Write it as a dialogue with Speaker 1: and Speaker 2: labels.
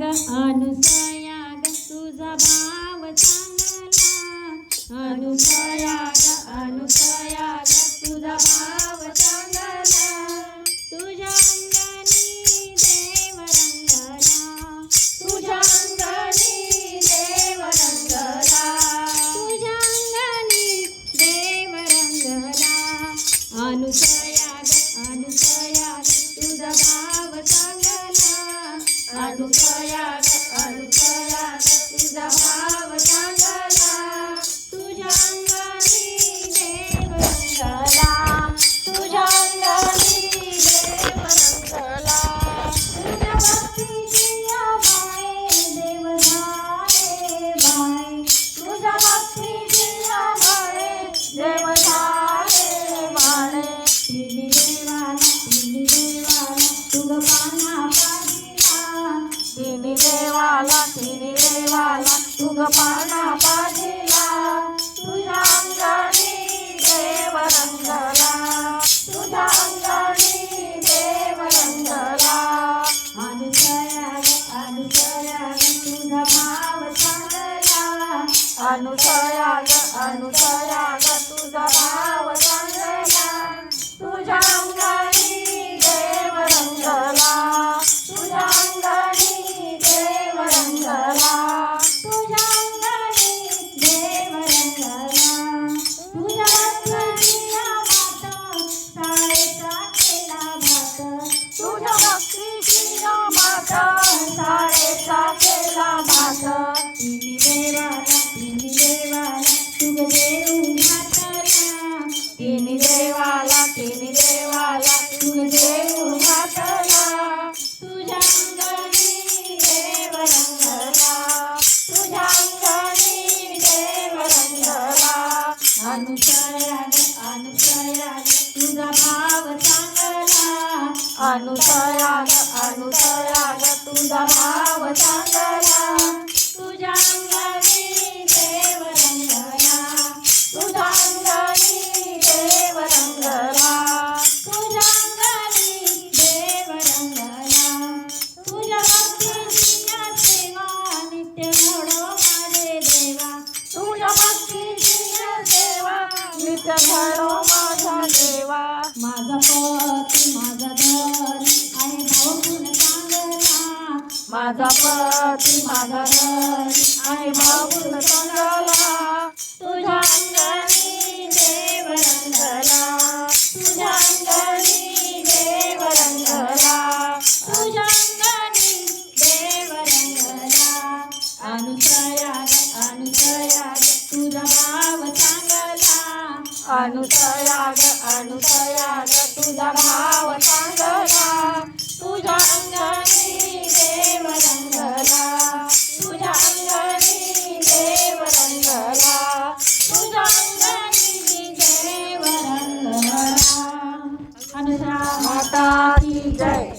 Speaker 1: ग अनुसया ग तुझा भाव चांगला. अनुसया ग अनुसया ग तुझा भाव चांगला. तुझ्या अंगणी देव रंगला तुझ्या अंगणी देव रंगला तुझ्या अंगणी देव रंगला अनुसया ग अनुसया ग तुझा भाव अनुसया ग तिनी देवाला तिनी देवाला तुग पाना पाहिला तुझ्या अंगणी देव रंगला. तुझ्या अंगणी देव रंगला. अनुसयाने अनुसयाने तुझा भाव चांगला अनुसयाग अनुसयाग तुझा भाव चांगला तुझ्या अनुसराग अनुसराग तुझा भाव चांगला तुझ्या अंगणी देव रंगला तुझ्या अंगणी देव रंगला तुझ्या अंगणी देव रंगला तुझ्या भक्तीची सेवा नित्य घडो माझे देवा. तुझ्या भक्तीची सेवा नित्य घडो माझा पती माझा धनी आणि भाऊ गुण चांगला माझा पती माझा धनी आणि भाऊ गुण चांगला अनुसयाग अनुसयाग तुझा भाव सांगला तुझ्या अंगणी देव रंगला तुझ्या अंगणी देव रंगला तुझ्या अंगणी देव रंगला अनुसरा माता की जय.